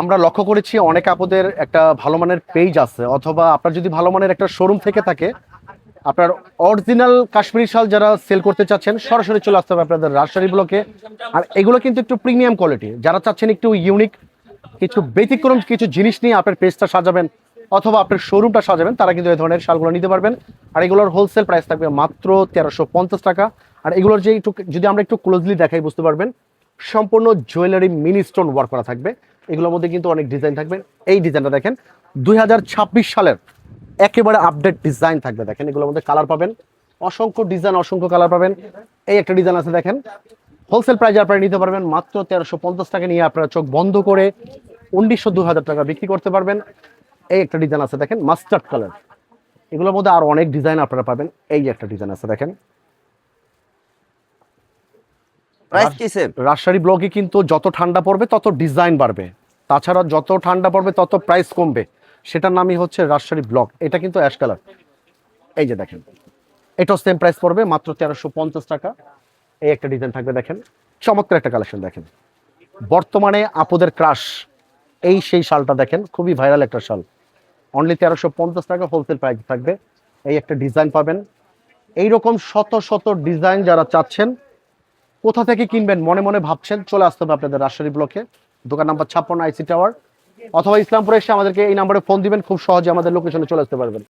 আমরা লক্ষ্য করেছি অনেক আপুদের একটা ভালো মানের পেজ আছে, অথবা আপনার যদি ভালো মানের একটা শোরুম থেকে থাকে, আপনার অরিজিনাল কাশ্মীরি শাল যারা সেল করতে চাচ্ছেন, সরাসরি চলে আসতে হবে আপনাদের রাজশাহী ব্লকে আর এগুলো কিন্তু একটু প্রিমিয়াম কোয়ালিটি যারা চাচ্ছেন একটু ইউনিক কিছু ব্যতিক্রম কিছু জিনিস নিয়ে আপনার পেজটা সাজাবেন, অথবা আপনার শোরুমটা সাজাবেন, তারা কিন্তু এই ধরনের শালগুলো নিতে পারবেন। আর এগুলোর হোলসেল প্রাইস থাকবে মাত্র তেরোশো পঞ্চাশ টাকা। আর এগুলোর যে একটু, যদি আমরা একটু ক্লোজলি দেখাই, বুঝতে পারবেন, সম্পূর্ণ জুয়েলারি মিনি স্টোন ওয়ার্ক করা থাকবে। এগুলোর মধ্যে কিন্তু অনেক ডিজাইন থাকবে। এই ডিজাইনটা দেখেন, দুই হাজার ছাব্বিশ সালের একেবারে আপডেট ডিজাইন থাকবে। দেখেন, এগুলোর মধ্যে কালার পাবেন, অসংখ্য ডিজাইন অসংখ্য কালার পাবেন। এই একটা ডিজাইন আছে, দেখেন হোলসেল প্রাইজে আপনারা নিতে পারবেন, মাত্র তেরোশো পঞ্চাশ টাকা নিয়ে আপনারা চোখ বন্ধ করে উনিশশো দু হাজার টাকা বিক্রি করতে পারবেন। এই একটা ডিজাইন আছে, দেখেন মাস্টার্ড কালার এগুলোর মধ্যে আরও অনেক ডিজাইন আপনারা পাবেন। এই একটা ডিজাইন আছে, দেখেন। প্রাইস কিসের রাজশাহী ব্লকে কিন্তু যত ঠান্ডা পড়বে তত ডিজাইন বাড়বে। তাছাড়া যত ঠান্ডা পড়বে তত প্রাইস কমবে। সেটার নামই হচ্ছে রাজশাহী ব্লক এটা কিন্তু অ্যাশ কালার এই যে দেখেন। এটাও সেম প্রাইস পড়বে মাত্র তেরোশো পঞ্চাশ টাকা। এই একটা ডিজাইন থাকবে দেখেন। চমৎকার একটা কালেকশন দেখেন। বর্তমানে আপদের ক্রাশ এই সেই শালটা দেখেন খুবই ভাইরাল একটা শাল। অনলি তেরোশো পঞ্চাশ টাকা হোলসেল প্রাইস থাকবে। এই একটা ডিজাইন পাবেন। এইরকম শত শত ডিজাইন যারা চাচ্ছেন কোথা থেকে কিনবেন? মনে মনে ভাবছেন, চলে আসতে হবে আপনাদের রাজশাহী ব্লকে। দোকান নাম্বার ছাপ্পান্ন, আইসি টাওয়ার। অথবা ইসলামপুরে এসে আমাদেরকে এই নাম্বারে ফোন দিবেন, খুব সহজে আমাদের লোকেশনে চলে আসতে পারবেন।